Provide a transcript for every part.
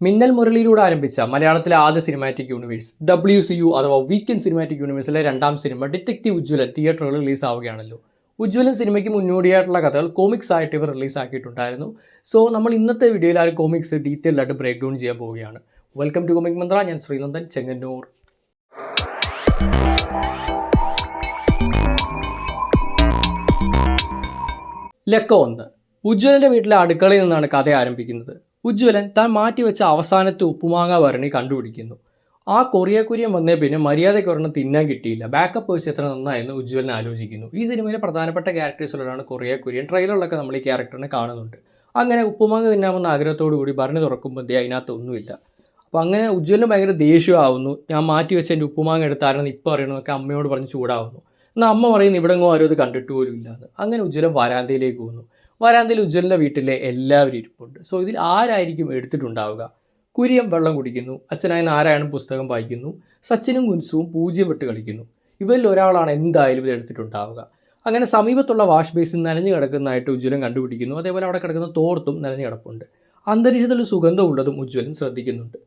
മിന്നൽ മുരളിയിലൂടെ ആരംഭിച്ച മലയാളത്തിലെ ആദ്യ cinematic universe W C U അഥവാ വീക്കെൻഡ് സിനിമാറ്റിക് യൂണിവേഴ്സിലെ രണ്ടാം സിനിമ ഡിറ്റക്റ്റീവ് ഉജ്ജ്വലൻ തിയേറ്ററുകളിൽ റിലീസ് ആവുകയാണല്ലോ. ഉജ്ജ്വലൻ സിനിമയ്ക്ക് മുന്നോടിയായിട്ടുള്ള കഥകൾ കോമിക്സ് ആയിട്ട് ഇവർ റിലീസ് ആക്കിയിട്ടുണ്ടായിരുന്നു. സോ നമ്മൾ ഇന്നത്തെ വീഡിയോയിൽ ആ കോമിക്സ് ഡീറ്റെയിൽ ആയിട്ട് ബ്രേക്ക് ഡൗൺ ചെയ്യാൻ പോവുകയാണ്. വെൽക്കം ടു കോമിക് മന്ത്ര ഞാൻ ശ്രീനന്ദൻ ചെങ്ങന്നൂർ. ലക്ക ഒന്ന്. ഉജ്ജ്വലന്റെ വീട്ടിലെ അടുക്കളയിൽ നിന്നാണ് കഥ ആരംഭിക്കുന്നത്. ഉജ്ജ്വലൻ താൻ മാറ്റിവെച്ച അവസാനത്തെ ഉപ്പുമാങ്ങ ഭരണി കണ്ടുപിടിക്കുന്നു. ആ കൊറിയ കുര്യൻ വന്നേ പിന്നെ മര്യാദയ്ക്ക് ഒരെണ്ണം തിന്നാൻ കിട്ടിയില്ല. ബാക്കപ്പ് വെച്ച് എത്ര നന്നായെന്ന് ഉജ്ജ്വലൻ ആലോചിക്കുന്നു. ഈ സിനിമയിലെ പ്രധാനപ്പെട്ട ക്യാരക്ടേഴ്സിലൊരാണ് കൊറിയ കുര്യൻ ട്രെയിലറിലൊക്കെ നമ്മൾ ഈ ക്യാരക്ടറിനെ കാണുന്നുണ്ട്. അങ്ങനെ ഉപ്പുമാങ്ങ തിന്നാമെന്ന ആഗ്രഹത്തോടു കൂടി ഭരണി തുറക്കുമ്പോൾ അതിനകത്ത് ഒന്നുമില്ല. അപ്പോൾ അങ്ങനെ ഉജ്ജ്വലന് ഭയങ്കര ദേഷ്യമാവുന്നു. ഞാൻ മാറ്റി വെച്ച എന്റെ ഉപ്പുമാങ്ങ എടുത്താരെന്ന് ഇപ്പോൾ അറിയണമെന്നൊക്കെ അമ്മയോട് പറഞ്ഞ് ചൂടാവുന്നു. എന്നാൽ അമ്മ പറയുന്നു ഇവിടെങ്ങോ ആരും അത് കണ്ടിട്ട് പോലും ഇല്ലാന്ന്. അങ്ങനെ ഉജ്ജ്വലൻ വരാന്തയിലേക്ക് പോകുന്നു. വരാന്തയിൽ ഉജ്ജ്വലന്റെ വീട്ടിലെ എല്ലാവരും ഇരിപ്പുണ്ട്. സോ ഇതിൽ ആരായിരിക്കും എടുത്തിട്ടുണ്ടാവുക? കുര്യം വെള്ളം കുടിക്കുന്നു. അച്ഛനായ നാരായണൻ പുസ്തകം വായിക്കുന്നു. സച്ചിനും കുൻസുവും പൂജ്യം വിട്ട് കളിക്കുന്നു. ഇവരിൽ ഒരാളാണ് എന്തായാലും ഇത് എടുത്തിട്ടുണ്ടാവുക. അങ്ങനെ സമീപത്തുള്ള വാഷ് ബേസിൽ നനഞ്ഞു കിടക്കുന്നതായിട്ട് ഉജ്ജ്വലൻ കണ്ടുപിടിക്കുന്നു. അതേപോലെ അവിടെ കിടക്കുന്ന തോർത്തും നനഞ്ഞു കിടപ്പുണ്ട്. അന്തരീക്ഷത്തിൽ സുഗന്ധമുള്ളതും ഉജ്ജ്വലൻ ശ്രദ്ധിക്കുന്നുണ്ട്.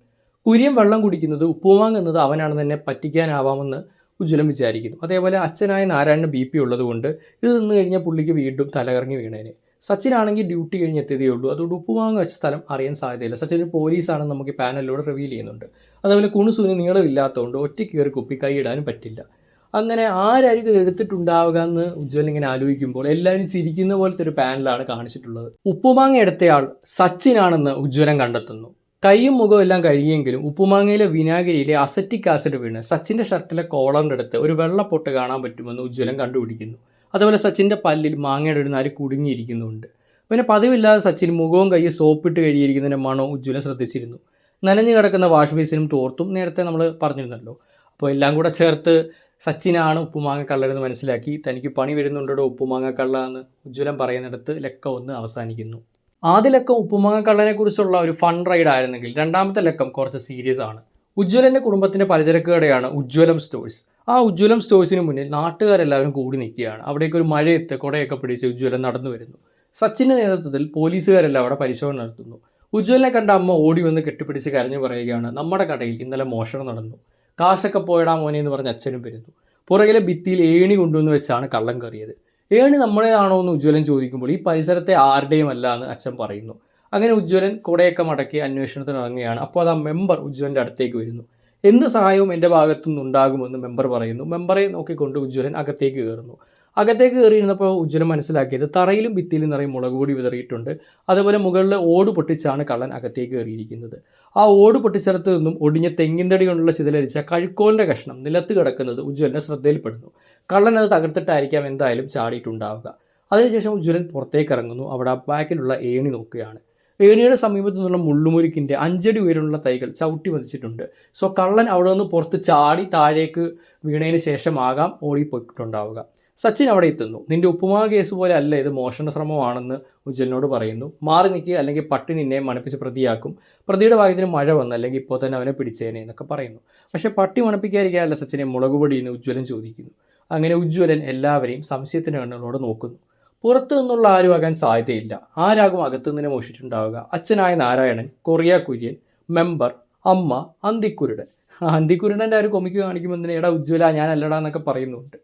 കുര്യം വെള്ളം കുടിക്കുന്നത് ഉപ്പുമാങ്ങുന്നത് അവനാണെന്ന് തന്നെ പറ്റിക്കാനാവാമെന്ന് ഉജ്ജ്വലം വിചാരിക്കുന്നു. അതേപോലെ അച്ഛനായ നാരായണന് ബി പി ഉള്ളതുകൊണ്ട് ഇത് നിന്ന് കഴിഞ്ഞാൽ പുള്ളിക്ക് വീണ്ടും തലകറങ്ങി വീണേനെ. സച്ചിനാണെങ്കിൽ ഡ്യൂട്ടി കഴിഞ്ഞ് എത്തിയതേ ഉള്ളൂ. അതുകൊണ്ട് ഉപ്പുമാങ്ങ വെച്ച സ്ഥലം അറിയാൻ സാധ്യതയില്ല. സച്ചിൻ പോലീസാണെന്ന് നമുക്ക് പാനലിലൂടെ റിവീൽ ചെയ്യുന്നുണ്ട്. അതേപോലെ കുണുസൂന് നീളമില്ലാത്തതുകൊണ്ട് ഒറ്റയ്ക്ക് കയറി കുപ്പി കൈയിടാനും പറ്റില്ല. അങ്ങനെ ആരായിരിക്കും എടുത്തിട്ടുണ്ടാവുക എന്ന് ഉജ്ജ്വലൻ ഇങ്ങനെ ആലോചിക്കുമ്പോൾ എല്ലാവരും ചിരിക്കുന്ന പോലത്തെ ഒരു പാനലാണ് കാണിച്ചിട്ടുള്ളത്. ഉപ്പുമാങ്ങ എടുത്തയാൾ സച്ചിനാണെന്ന് ഉജ്ജ്വലൻ കണ്ടെത്തുന്നു. കൈയും മുഖവും എല്ലാം കഴിയുമെങ്കിലും ഉപ്പുമാങ്ങയിലെ വിനാഗിരിയിലെ അസറ്റിക് ആസിഡ് വീണ് സച്ചിന്റെ ഷർട്ടിലെ കോളറിന്റെ അടുത്ത് ഒരു വെള്ളപ്പൊട്ട് കാണാൻ പറ്റുമെന്ന് ഉജ്ജ്വലൻ കണ്ടുപിടിക്കുന്നു. അതുപോലെ സച്ചിന്റെ പല്ലിൽ മാങ്ങയുടെ ഒരു നാല് കുടുങ്ങിയിരിക്കുന്നുണ്ട്. പിന്നെ പതിവില്ലാതെ സച്ചിൻ മുഖവും കൈ സോപ്പിട്ട് കഴിയിരിക്കുന്നതിന്റെ മണവും ഉജ്ജ്വല ശ്രദ്ധിച്ചിരുന്നു. നനഞ്ഞു കിടക്കുന്ന വാഷ് ബേസിനും തോർത്തും നേരത്തെ നമ്മൾ പറഞ്ഞിരുന്നല്ലോ. അപ്പോൾ എല്ലാം കൂടെ ചേർത്ത് സച്ചിനാണ് ഉപ്പുമാങ്ങ കള്ളരെന്ന് മനസ്സിലാക്കി. തനിക്ക് പണി വരുന്നുണ്ടോ ഉപ്പുമാങ്ങ കള്ള എന്ന് ഉജ്ജ്വലം പറയുന്നിടത്ത് ലക്ക ഒന്ന് അവസാനിക്കുന്നു. ആദ്യ ലക്കം ഉപ്പുമാങ്ങ കള്ളനെ കുറിച്ചുള്ള ഒരു ഫൺ റൈഡ് ആയിരുന്നെങ്കിൽ രണ്ടാമത്തെ ലക്കം കുറച്ച് സീരിയസ് ആണ്. ഉജ്ജ്വലന്റെ കുടുംബത്തിന്റെ പലചരക്ക് കടയാണ് ഉജ്ജ്വലം സ്റ്റോഴ്സ്. ആ ഉജ്ജ്വലം സ്റ്റോഴ്സിന് മുന്നിൽ നാട്ടുകാരെല്ലാവരും കൂടി നിൽക്കുകയാണ്. അവിടേക്ക് ഒരു മഴയത്ത് കുടയൊക്കെ പിടിച്ച് ഉജ്ജ്വലൻ നടന്നു വരുന്നു. സച്ചിന്റെ നേതൃത്വത്തിൽ പോലീസുകാരെല്ലാം അവിടെ പരിശോധന നടത്തുന്നു. ഉജ്ജ്വലിനെ കണ്ട അമ്മ ഓടി വന്ന് കെട്ടിപ്പിടിച്ച് കരഞ്ഞു പറയുകയാണ് നമ്മുടെ കടയിൽ ഇന്നലെ മോഷണം നടന്നു. കാശൊക്കെ പോയടാ മോനെ എന്ന് പറഞ്ഞ് അച്ഛനും വരുന്നു പുറകിലെ ഭിത്തിയിൽ ഏണി കൊണ്ടുവന്ന് വെച്ചാണ് കള്ളം കയറിയത്. ഏണി നമ്മുടേതാണോ എന്ന് ഉജ്ജ്വലൻ ചോദിക്കുമ്പോൾ ഈ പരിസരത്തെ ആരുടെയും അല്ല എന്ന് അച്ഛൻ പറയുന്നു. അങ്ങനെ ഉജ്ജ്വലൻ കുടയൊക്കെ മടക്കി അന്വേഷണത്തിന് ഇറങ്ങുകയാണ് അപ്പോൾ അത് ആ മെമ്പർ ഉജ്ജ്വലന്റെ അടുത്തേക്ക് വരുന്നു. എന്ത് സഹായവും എന്റെ ഭാഗത്തു നിന്നുണ്ടാകുമെന്ന് മെമ്പർ പറയുന്നു. മെമ്പറെ നോക്കിക്കൊണ്ട് ഉജ്ജ്വലൻ അകത്തേക്ക് കയറുന്നു. അകത്തേക്ക് കയറിയിരുന്നപ്പോൾ ഉജ്ജ്വലൻ മനസ്സിലാക്കിയത് തറയിലും ഭിത്തിയിലും നിറയെ മുളക് പൊടി വിതറിയിട്ടുണ്ട്. അതുപോലെ മുകളിൽ ഓട് പൊട്ടിച്ചാണ് കള്ളൻ അകത്തേക്ക് കയറിയിരിക്കുന്നത്. ആ ഓട് പൊട്ടിച്ചെടുത്ത് നിന്നും ഒടിഞ്ഞ തെങ്ങിൻതടി കൊണ്ടുള്ള ചിതലരിച്ച കഴുക്കോലിന്റെ കഷ്ണം നിലത്ത് കിടക്കുന്നത് ഉജ്ജ്വലന്റെ ശ്രദ്ധയിൽപ്പെടുന്നു. കള്ളൻ അത് തകർത്തിട്ടായിരിക്കാം എന്തായാലും ചാടിയിട്ടുണ്ടാവുക. അതിനുശേഷം ഉജ്ജ്വലൻ പുറത്തേക്ക് ഇറങ്ങുന്നു. അവിടെ ബാക്കിലുള്ള ഏണി നോക്കുകയാണ്. ഏണിയുടെ സമീപത്തു നിന്നുള്ള മുള്ളുമുരിക്കിന്റെ അഞ്ചടി ഉയരമുള്ള തൈകൾ ചവിട്ടി മതിച്ചിട്ടുണ്ട് സോ കള്ളൻ അവിടെ നിന്ന് പുറത്ത് ചാടി താഴേക്ക് വീണതിന് ശേഷമാകാം ഓടിപ്പോയിട്ടുണ്ടാവുക. സച്ചിൻ അവിടെ എത്തുന്നു. നിന്റെ ഉപ്പുമാ കേസ് പോലെ അല്ല ഇത് മോഷണ ശ്രമമാണെന്ന് ഉജ്ജ്വലിനോട് പറയുന്നു. മാറി നിൽക്കുക അല്ലെങ്കിൽ പട്ടി നിന്നെ മണപ്പിച്ച് പ്രതിയാക്കും. പ്രതിയുടെ ഭാഗ്യത്തിന് മഴ വന്നു അല്ലെങ്കിൽ ഇപ്പോൾ തന്നെ അവനെ പിടിച്ചേനെ എന്നൊക്കെ പറയുന്നു. പക്ഷേ പട്ടി മണപ്പിക്കാതിരിക്കാനല്ല സച്ചിനെ മുളകുപൊടിയെന്ന് ഉജ്ജ്വലൻ ചോദിക്കുന്നു. അങ്ങനെ ഉജ്ജ്വലൻ എല്ലാവരെയും സംശയത്തിന്റെ കണ്ണുകളോട് നോക്കുന്നു. പുറത്തു നിന്നുള്ള ആരും ആകാൻ സാധ്യതയില്ല. ആരാകും അകത്തു നിന്ന് മോഷിച്ചിട്ടുണ്ടാവുക അച്ഛനായ നാരായണൻ കൊറിയ കുര്യൻ മെമ്പർ അമ്മ അന്തിക്കുരുടൻ. അന്തിക്കുരുടന്റെ ഒരു കൊമിക്ക് കാണിക്കുമ്പോൾ തന്നെ എടാ ഉജ്ജ്വല ഞാൻ അല്ലടാ എന്നൊക്കെ പറയുന്നുണ്ട്.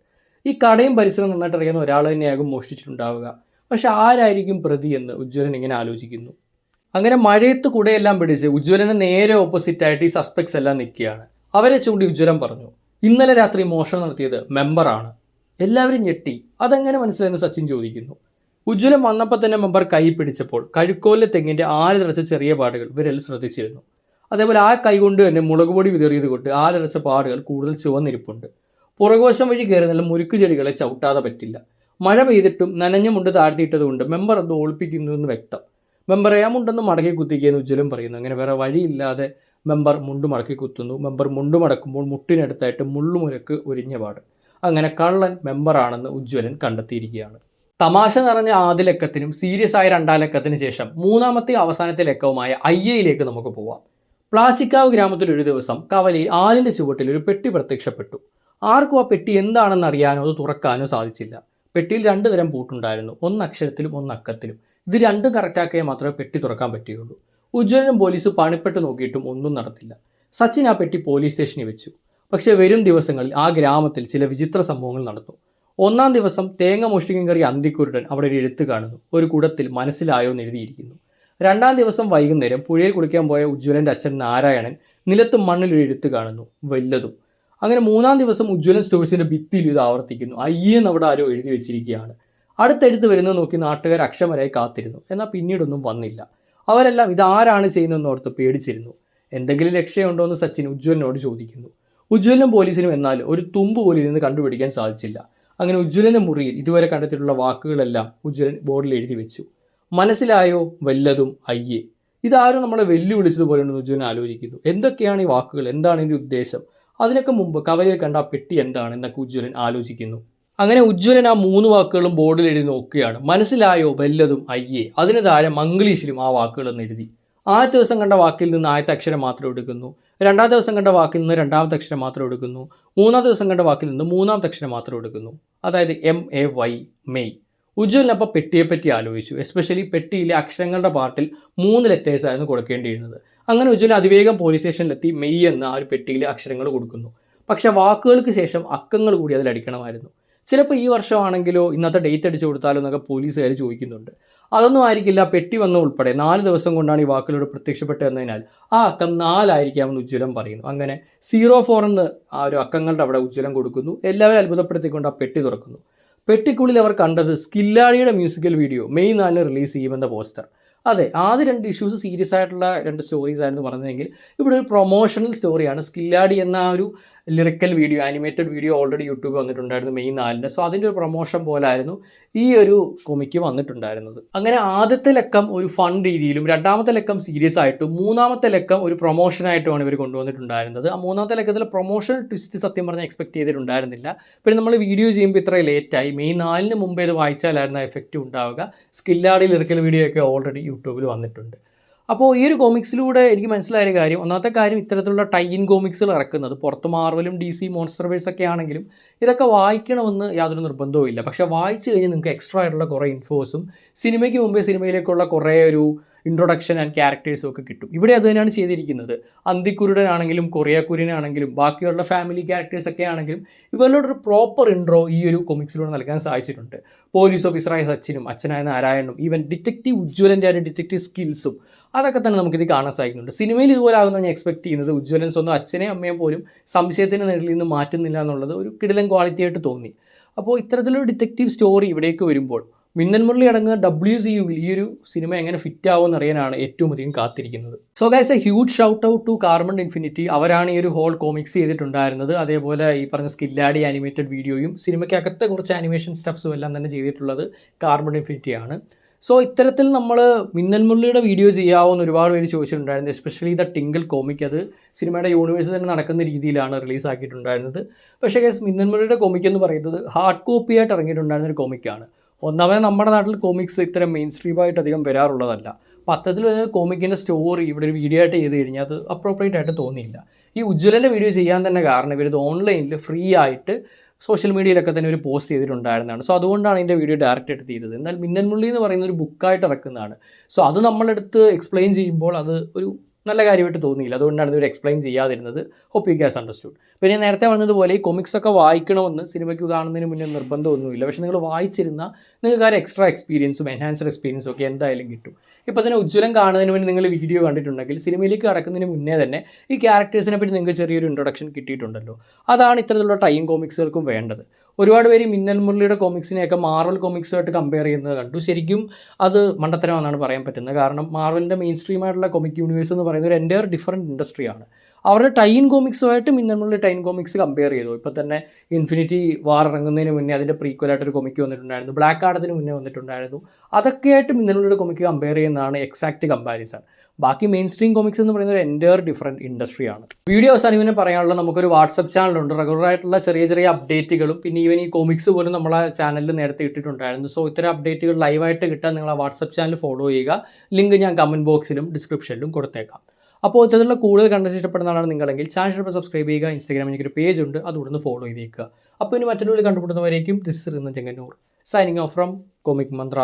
ഈ കടയും പരിസരം നന്നായിട്ട് അറിയുന്ന ഒരാൾ തന്നെയാകും മോഷ്ടിച്ചിട്ടുണ്ടാവുക. പക്ഷെ ആരായിരിക്കും പ്രതി എന്ന് ഉജ്ജ്വലൻ ഇങ്ങനെ ആലോചിക്കുന്നു. അങ്ങനെ മഴയത്ത് കുടയെല്ലാം പിടിച്ച് ഉജ്ജ്വലന് നേരെ ഓപ്പോസിറ്റായിട്ട് ഈ സസ്പെക്ട്സ് എല്ലാം നിൽക്കുകയാണ്. അവരെ ചൂണ്ടി ഉജ്ജ്വലൻ പറഞ്ഞു ഇന്നലെ രാത്രി മോഷണം നടത്തിയത് മെമ്പറാണ് എല്ലാവരും ഞെട്ടി. അതെങ്ങനെ മനസ്സിലായെന്ന് സച്ചിൻ ചോദിക്കുന്നു. ഉജ്ജ്വലം വന്നപ്പോൾ തന്നെ മെമ്പർ കൈ പിടിച്ചപ്പോൾ കഴുക്കോലിലെ തെങ്ങിന്റെ ആൽ നിറച്ച ചെറിയ പാടുകൾ വിരൽ ശ്രദ്ധിച്ചിരുന്നു. അതേപോലെ ആ കൈ കൊണ്ട് തന്നെ മുളക് പൊടി വിതറിയത് കൊണ്ട് ആൽ നിറച്ച പാടുകൾ കൂടുതൽ ചുവന്നിരിപ്പുണ്ട്. പുറകോശം വഴി കയറി നല്ല മുരുക്ക് ചെടികളെ ചവിട്ടാതെ പറ്റില്ല. മഴ പെയ്തിട്ടും നനഞ്ഞ മുണ്ട് താഴ്ത്തിയിട്ടതുകൊണ്ട് മെമ്പർ അത് ഒളിപ്പിക്കുന്നു എന്ന് വ്യക്തം. മെമ്പർ ആ മുണ്ടൊന്ന് മടക്കി കുത്തിക്കുകയെന്ന് ഉജ്ജ്വലം പറയുന്നു. അങ്ങനെ വേറെ വഴിയില്ലാതെ മെമ്പർ മുണ്ട് മടക്കി കുത്തുന്നു. മെമ്പർ മുണ്ട് മടക്കുമ്പോൾ മുട്ടിനടുത്തായിട്ട് മുള്ളുമുരക്ക് ഒരിഞ്ഞ പാട്. അങ്ങനെ കള്ളൻ മെമ്പറാണെന്ന് ഉജ്ജ്വലൻ കണ്ടെത്തിയിരിക്കുകയാണ്. തമാശ നിറഞ്ഞ ആദ്യ ലക്കത്തിനും സീരിയസ് ആയ രണ്ടാം ശേഷം മൂന്നാമത്തെ അവസാനത്തെ ലക്കവുമായ ഐ എയിലേക്ക് നമുക്ക് പോവാം. പ്ലാച്ചിക്കാവ് ഗ്രാമത്തിൽ ഒരു ദിവസം കവലി ആലിന്റെ ചുവട്ടിൽ ഒരു പെട്ടി പ്രത്യക്ഷപ്പെട്ടു. ആർക്കും ആ പെട്ടി എന്താണെന്ന് അറിയാനോ അത് തുറക്കാനോ സാധിച്ചില്ല. പെട്ടിയിൽ രണ്ട് തരം പൂട്ടുണ്ടായിരുന്നു. ഒന്ന് അക്ഷരത്തിലും ഒന്ന് അക്കത്തിലും. ഇത് രണ്ടും കറക്റ്റാക്കിയാൽ മാത്രമേ പെട്ടി തുറക്കാൻ പറ്റുകയുള്ളൂ. ഉജ്ജ്വലനും പോലീസ് പണിപ്പെട്ട് നോക്കിയിട്ടും ഒന്നും നടത്തില്ല സച്ചിൻ ആ പെട്ടി പോലീസ് സ്റ്റേഷനിൽ വെച്ചു. പക്ഷേ വരും ദിവസങ്ങളിൽ ആ ഗ്രാമത്തിൽ ചില വിചിത്ര സംഭവങ്ങൾ നടന്നു. ഒന്നാം ദിവസം തേങ്ങ മോഷ്ടിക്കും കറി അന്തിക്കുരുടൻ അവിടെ ഒരു എഴുത്ത് കാണുന്നു. ഒരു കുടത്തിൽ മനസ്സിലായോ എന്ന് എഴുതിയിരിക്കുന്നു. രണ്ടാം ദിവസം വൈകുന്നേരം പുഴയിൽ കുളിക്കാൻ പോയ ഉജ്ജ്വലന്റെ അച്ഛൻ നാരായണൻ നിലത്തും മണ്ണിൽ ഒരു എഴുത്ത് കാണുന്നു. വല്ലതും. അങ്ങനെ മൂന്നാം ദിവസം ഉജ്ജ്വലൻ സ്റ്റോഴ്സിന്റെ ഭിത്തിയിൽ ഇത് ആവർത്തിക്കുന്നു. അയ്യെന്ന് അവിടെ ആരോ എഴുതി വെച്ചിരിക്കുകയാണ്. അടുത്തെടുത്ത് വരുന്നത് നോക്കി നാട്ടുകാർ അക്ഷമരായി കാത്തിരുന്നു. എന്നാൽ പിന്നീടൊന്നും വന്നില്ല. അവരെല്ലാം ഇതാരാണ് ചെയ്യുന്നതെന്ന് ഓർത്ത് പേടിച്ചിരുന്നു. എന്തെങ്കിലും രക്ഷയുണ്ടോ? എന്ന് സച്ചിൻ ഉജ്ജ്വലനോട് ചോദിക്കുന്നു. ഉജ്ജ്വലനും പോലീസിനും എന്നാൽ ഒരു തുമ്പ് പോലും നിന്ന് കണ്ടുപിടിക്കാൻ സാധിച്ചില്ല. അങ്ങനെ ഉജ്ജ്വലന്റെ മുറിയിൽ ഇതുവരെ കണ്ടെത്തിയിട്ടുള്ള വാക്കുകളെല്ലാം ഉജ്ജ്വലൻ ബോർഡിൽ എഴുതി വെച്ചു. മനസ്സിലായോ? വല്ലതും അയ്യേ. ഇതാരും നമ്മളെ വെല്ലുവിളിച്ചതുപോലെയുണ്ടെന്ന് ഉജ്ജ്വലൻ ആലോചിക്കുന്നു. എന്തൊക്കെയാണ് ഈ വാക്കുകൾ? എന്താണ് ഇതിന്റെ ഉദ്ദേശം? അതിനൊക്കെ മുമ്പ് കവലയിൽ കണ്ട ആ പെട്ടി എന്താണ് എന്നൊക്കെ ഉജ്ജ്വലൻ ആലോചിക്കുന്നു. അങ്ങനെ ഉജ്ജ്വലൻ ആ മൂന്ന് വാക്കുകളും ബോർഡിൽ എഴുതി നോക്കുകയാണ്. മനസ്സിലായോ? വല്ലതും അയ്യേ. അതിന് താഴെ മംഗ്ലീഷിലും ആ വാക്കുകളെന്ന് എഴുതി. ആദ്യത്തെ ദിവസം കണ്ട വാക്കിൽ നിന്ന് ആദ്യത്തെ അക്ഷരം മാത്രം എടുക്കുന്നു. രണ്ടാം ദിവസം കണ്ട വാക്കിൽ നിന്ന് രണ്ടാമത്തെ അക്ഷരം മാത്രം എടുക്കുന്നു. മൂന്നാം ദിവസം കണ്ട വാക്കിൽ നിന്ന് മൂന്നാമത്തെ അക്ഷരം മാത്രം എടുക്കുന്നു. അതായത് എം എ വൈ മെയ് ഉജ്ജ്വലിനപ്പോൾ പെട്ടിയെപ്പറ്റി ആലോചിച്ചു. എസ്പെഷ്യലി പെട്ടിയിലെ അക്ഷരങ്ങളുടെ പാർട്ടിൽ മൂന്ന് ലെറ്റേഴ്സ് ആയിരുന്നു കൊടുക്കേണ്ടിയിരുന്നത്. അങ്ങനെ ഉജ്ജ്വലൻ അതിവേഗം പോലീസ് സ്റ്റേഷനിലെത്തി മെയ് എന്ന ആ ഒരു പെട്ടിയിലെ അക്ഷരങ്ങൾ കൊടുക്കുന്നു. പക്ഷേ വാക്കുകൾക്ക് ശേഷം അക്കങ്ങൾ കൂടി അതിലടിക്കണമായിരുന്നു. ചിലപ്പോൾ ഈ വർഷമാണെങ്കിലോ ഇന്നത്തെ ഡേറ്റ് അടിച്ചു കൊടുത്താലോ എന്നൊക്കെ പോലീസുകാർ ചോദിക്കുന്നുണ്ട്. അതൊന്നും ആയിരിക്കില്ല പെട്ടി വന്ന ഉൾപ്പെടെ. നാല് ദിവസം കൊണ്ടാണ് ഈ വാക്കുകളോട് പ്രത്യക്ഷപ്പെട്ടതെന്നതിനാൽ ആ അക്കം നാലായിരിക്കാമെന്ന് ഉജ്ജ്വലം പറയുന്നു. അങ്ങനെ സീറോ ഫോർ എന്ന് ആ ഒരു അക്കങ്ങളുടെ അവിടെ ഉജ്ജ്വലം കൊടുക്കുന്നു. എല്ലാവരും അത്ഭുതപ്പെടുത്തിക്കൊണ്ട് ആ പെട്ടി തുറക്കുന്നു. പെട്ടിക്കുള്ളിൽ അവർ കണ്ടത് സ്കില്ലാടിയുടെ മ്യൂസിക്കൽ വീഡിയോ മെയ് നാലിന് റിലീസ് ചെയ്യുമെന്ന പോസ്റ്റർ അതെ ആദ്യ രണ്ട് ഇഷ്യൂസ് സീരിയസ് ആയിട്ടുള്ള രണ്ട് സ്റ്റോറീസ് ആയിരുന്നു പറഞ്ഞതെങ്കിൽ ഇവിടെ ഒരു പ്രൊമോഷണൽ സ്റ്റോറിയാണ് സ്കില്ലാടി എന്ന ആ ഒരു lyrical video animated video already YouTube വന്നിട്ടുണ്ടായിരുന്നു മെയ് നാലിന്. സോ അതിന്റെ ഒരു പ്രൊമോഷൻ പോലായിരുന്നു ഈ ഒരു കൊമിക്ക് വന്നിട്ടുണ്ടായിരുന്നത്. അങ്ങനെ ആദ്യത്തെ ലക്കം ഒരു ഫൺ രീതിയിലും രണ്ടാമത്തെ ലക്കം സീരിയസ് ആയിട്ടും മൂന്നാമത്തെ ലക്കം ഒരു പ്രൊമോഷനായിട്ടുമാണ് ഇവർ കൊണ്ടുവന്നിട്ടുണ്ടായിരുന്നത്. ആ മൂന്നാമത്തെ ലക്കത്തിൽ പ്രൊമോഷൻ ട്വിസ്റ്റ് സത്യം പറഞ്ഞാൽ എക്സ്പെക്ട് ചെയ്തിട്ടുണ്ടായിരുന്നില്ല. പിന്നെ നമ്മൾ വീഡിയോ ചെയ്യുമ്പോൾ ഇത്ര ലേറ്റായി മെയ് നാലിന് മുമ്പേ ഇത് വായിച്ചാലായിരുന്നു ആ എഫക്റ്റ് ഉണ്ടാവുക. സ്കില്ലാടി ലിറിക്കൽ വീഡിയോ ഒക്കെ ഓൾറെഡി യൂട്യൂബിൽ വന്നിട്ടുണ്ട്. അപ്പോൾ ഈ ഒരു കോമിക്സിലൂടെ എനിക്ക് മനസ്സിലായ കാര്യം ഒന്നാമത്തെ കാര്യം ഇത്തരത്തിലുള്ള ടൈ ഇൻ കോമിക്സുകൾ ഇറക്കുന്നത് പുറത്ത് മാർവലും ഡി സി മോൺസ്റ്റർവേഴ്സ് ഒക്കെ ആണെങ്കിലും ഇതൊക്കെ വായിക്കണമെന്ന് യാതൊരു നിർബന്ധവും ഇല്ല. പക്ഷേ വായിച്ചു കഴിഞ്ഞാൽ നിങ്ങൾക്ക് എക്സ്ട്രാ ആയിട്ടുള്ള കുറേ ഇൻഫോസും സിനിമയ്ക്ക് മുമ്പേ സിനിമയിലേക്കുള്ള കുറേ ഒരു ഇൻട്രൊഡക്ഷൻ ആൻഡ് ക്യാരക്ടേഴ്സും ഒക്കെ കിട്ടും. ഇവിടെ അത് തന്നെയാണ് ചെയ്തിരിക്കുന്നത്. അന്തിക്കുരുടനാണെങ്കിലും കൊറിയാക്കുര്യനാണെങ്കിലും ബാക്കിയുള്ള ഫാമിലി ക്യാരക്ടേഴ്സ് ഒക്കെ ആണെങ്കിലും ഒരു പ്രോപ്പർ ഇൻട്രോ ഈ ഒരു കൊമിക്സിലൂടെ നൽകാൻ സാധിച്ചിട്ടുണ്ട്. പോലീസ് ഓഫീസറായ സച്ചിനും അച്ഛനായ നാരായണനും ഈവൻ ഡിറ്റക്റ്റീവ് ഉജ്ജ്വലന്റെ ആ ഒരു ഡിറ്റക്റ്റീവ് സ്കിൽസും അതൊക്കെ തന്നെ നമുക്കിത് കാണാൻ സാധിക്കുന്നുണ്ട്. സിനിമയിൽ ഇതുപോലെ ആകുന്ന ഞാൻ എക്സ്പെക്ട് ചെയ്യുന്നത് ഉജ്ജ്വലൻ സ്വന്തം അച്ഛനെയും അമ്മയും പോലും സംശയത്തിന് നിഴലിൽ നിന്ന് മാറ്റുന്നില്ല എന്നുള്ളത് ഒരു കിടിലൻ ക്വാളിറ്റി ആയിട്ട് തോന്നി. അപ്പോൾ ഇത്തരത്തിലൊരു ഡിറ്റക്റ്റീവ് സ്റ്റോറി ഇവിടേക്ക് വരുമ്പോൾ മിന്നൽ മുരളി അടങ്ങുന്ന ഡബ്ല്യു സി യുവിൽ ഈ ഒരു സിനിമ എങ്ങനെ ഫിറ്റ് ആവുമെന്ന് അറിയാനാണ് ഏറ്റവും അധികം കാത്തിരിക്കുന്നത്. So guys a huge shout out to carbon infinity അവരാണ് ഈ ഒരു ഹോൾ കോമിക്സ് ചെയ്തിട്ടുണ്ടായിരുന്നത്. അതേപോലെ ഈ പറഞ്ഞ സ്കില്ലാഡി ആനിമേറ്റഡ് വീഡിയോയും സിനിമയ്ക്കകത്തെ കുറച്ച് ആനിമേഷൻ സ്റ്റഫ്സും എല്ലാം തന്നെ ചെയ്തിട്ടുള്ളത് കാർബൺ ഇൻഫിനിറ്റി ആണ്. സോ ഇത്തരത്തിൽ നമ്മൾ മിന്നൽ മുരളിയുടെ വീഡിയോ ചെയ്യാവുന്ന ഒരുപാട് പേര് ചോദിച്ചിട്ടുണ്ടായിരുന്നു. എസ്പെഷ്യലി ദ ടിങ്കിൾ കോമിക് അത് സിനിമയുടെ യൂണിവേഴ്സ് തന്നെ നടക്കുന്ന രീതിയിലാണ് റിലീസ് ആക്കിയിട്ടുണ്ടായിരുന്നത്. പക്ഷേ കേസ് മിന്നൽ മുരളിയുടെ കോമിക് എന്ന് പറയുന്നത് ഹാർഡ് കോപ്പി ആയിട്ട് ഇറങ്ങിയിട്ടുണ്ടായിരുന്ന ഒരു കോമിക്കാണ് ഒന്നാമത് നമ്മുടെ നാട്ടിൽ കോമിക്സ് ഇത്തരം മെയിൻ സ്ട്രീമായിട്ട് അധികം വരാറുള്ളതല്ല. പത്രത്തിൽ വരുന്ന കോമിക്കിന്റെ സ്റ്റോറി ഇവിടെ ഒരു വീഡിയോ ആയിട്ട് ചെയ്ത് കഴിഞ്ഞാൽ അത് അപ്രോപ്രിയേറ്റ് ആയിട്ട് തോന്നിയില്ല. ഈ ഉജ്ജ്വലന്റെ വീഡിയോ ചെയ്യാൻ തന്നെ കാരണം ഇവരിത് ഓൺലൈനിൽ ഫ്രീ ആയിട്ട് സോഷ്യൽ മീഡിയയിലൊക്കെ തന്നെ ഒരു പോസ്റ്റ് ചെയ്തിട്ടുണ്ടായിരുന്നതാണ്. സോ അതുകൊണ്ടാണ് എന്റെ വീഡിയോ ഡയറക്റ്റ് എടുത്ത് ചെയ്തത് എന്നാൽ മിന്നൻമുള്ളി എന്ന് പറയുന്ന ഒരു ബുക്കായിട്ട് ഇറക്കുന്നതാണ്. സോ അത് നമ്മളെടുത്ത് എക്സ്പ്ലെയിൻ ചെയ്യുമ്പോൾ അത് ഒരു നല്ല കാര്യമായിട്ട് തോന്നിയില്ല. അതുകൊണ്ടാണ് ഇവർ എക്സ്പ്ലെയിൻ ചെയ്യാതിരുന്നത്. ഹോപ്പ് യു ഗ്യാസ് അണ്ടർസ്റ്റുഡ് പിന്നെ നേരത്തെ പറഞ്ഞതുപോലെ ഈ കൊമിക്സ് ഒക്കെ വായിക്കണമെന്ന് സിനിമയ്ക്ക് കാണുന്നതിന് മുന്നേ നിർബന്ധമൊന്നുമില്ല. പക്ഷേ നിങ്ങൾ വായിച്ചിരുന്ന നിങ്ങൾക്ക് ആ എക്സ്ട്രാ എക്സ്പീരിയൻസും എൻഹാൻസർ എക്സ്പീരിയൻസും ഒക്കെ എന്തായാലും കിട്ടും. ഇപ്പോൾ തന്നെ ഉജ്ജ്വലം കാണുന്നതിന് മുന്നേ നിങ്ങൾ വീഡിയോ കണ്ടിട്ടുണ്ടെങ്കിൽ സിനിമയിലേക്ക് കടക്കുന്നതിന് മുന്നേ തന്നെ ഈ ക്യാരക്ടേഴ്സിനെ പറ്റി നിങ്ങൾക്ക് ചെറിയൊരു ഇൻട്രൊഡക്ഷൻ കിട്ടിയിട്ടുണ്ടല്ലോ. അതാണ് ഇത്തരത്തിലുള്ള ടൈം കോമിക്സുകൾക്കും വേണ്ടത്. ഒരുപാട് പേര് മിന്നൽ മുരളിയുടെ കോമിക്സിനെയൊക്കെ മാർവൽ കോമിക്സുമായിട്ട് കമ്പയർ ചെയ്യുന്നത് കണ്ടു. ശരിക്കും അത് മണ്ടത്തരമെന്നാണ് പറയാൻ പറ്റുന്നത്. കാരണം മാർവലിന്റെ മെയിൻ സ്ട്രീം ആയിട്ടുള്ള കോമിക് യൂണിവേഴ്സ് എന്ന് പറയുന്നത് ഒരു എന്റെ ഡിഫറെന്റ് ഇൻഡസ്ട്രിയാണ് അവരുടെ ടൈൻ കോമിക്സുമായിട്ട് മിന്നമ്മളുടെ ടൈൻ കോമിക്സ് കമ്പയർ ചെയ്തു. ഇപ്പോൾ തന്നെ ഇൻഫിനിറ്റി വാർ ഇറങ്ങുന്നതിന് മുന്നേ അതിന്റെ പ്രീക്വലായിട്ടൊരു കൊമിക്ക് വന്നിട്ടുണ്ടായിരുന്നു. ബ്ലാക്ക് ആർഡത്തിന് മുന്നേ വന്നിട്ടുണ്ടായിരുന്നു. അതൊക്കെയായിട്ട് മുരളിയുടെ കൊമിക്ക് കമ്പയർ ചെയ്യുന്നതാണ് എക്സാക്റ്റ് കമ്പാരിസൺ ബാക്കി മെയിൻ സ്ട്രീം കോമിക്സ് എന്ന് പറയുന്നത് ഒരു എന്റയർ ഡിഫറെന്റ് ഇൻഡസ്ട്രിയാണ് വീഡിയോ അവസാനം പറയാനുള്ള നമുക്കൊരു വാട്സപ്പ് ചാനലുണ്ട് റെഗുലർ ആയിട്ടുള്ള ചെറിയ ചെറിയ അപ്ഡേറ്റുകളും പിന്നെ ഈവൻ ഈ കോമിക്സ് പോലും നമ്മളെ ചാനലിൽ നേരത്തെ ഇട്ടിട്ടുണ്ടായിരുന്നു. സോ ഇത്തരം അപ്ഡേറ്റുകൾ ലൈവായിട്ട് കിട്ടാൻ നിങ്ങൾ ആ വാട്സപ്പ് ചാനൽ ഫോളോ ചെയ്യുക. ലിങ്ക് ഞാൻ കമന്റ് ബോക്സിലും ഡിസ്ക്രിപ്ഷനിലും കൊടുത്തേക്കാം. അപ്പോൾ ഇത്തരത്തിലുള്ള കൂടുതൽ കണ്ടൻസ് ഇഷ്ടപ്പെടുന്ന ആളാണ് നിങ്ങളെങ്കിൽ ചാനൽ സബ്സ്ക്രൈബ് ചെയ്യുക ഇൻസ്റ്റാഗ്രാമിൽ എനിക്കൊരു പേജ് ഉണ്ട് അത് ഒന്ന് ഫോളോ ചെയ്തേക്കുക. അപ്പോൾ ഇനി മറ്റൊരു കണ്ടുപിടുന്നവരേക്കും ദിസ് ഇന്ന് Chengannur signing off from comic Mantra